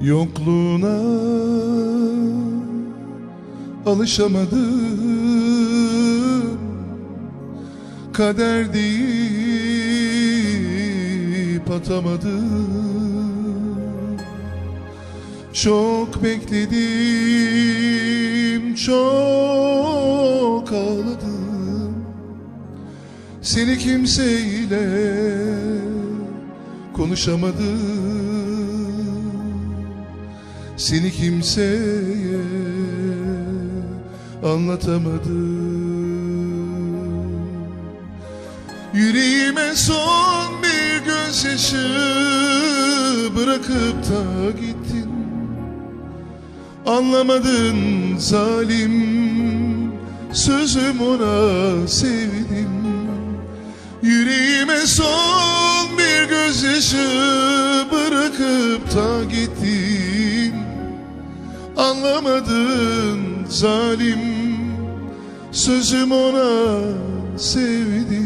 Yokluğuna alışamadım. Kader deyip atamadım. Çok bekledim, çok ağladım. Seni kimseyle konuşamadım Seni kimseye anlatamadım. Yüreğime son bir gözyaşı bırakıp da gittin. Anlamadın zalim sözüm ona sevdim. Yüreğime son bir gözyaşı bırakıp da gittin Anlamadın zalim. Sözüm ona sevdim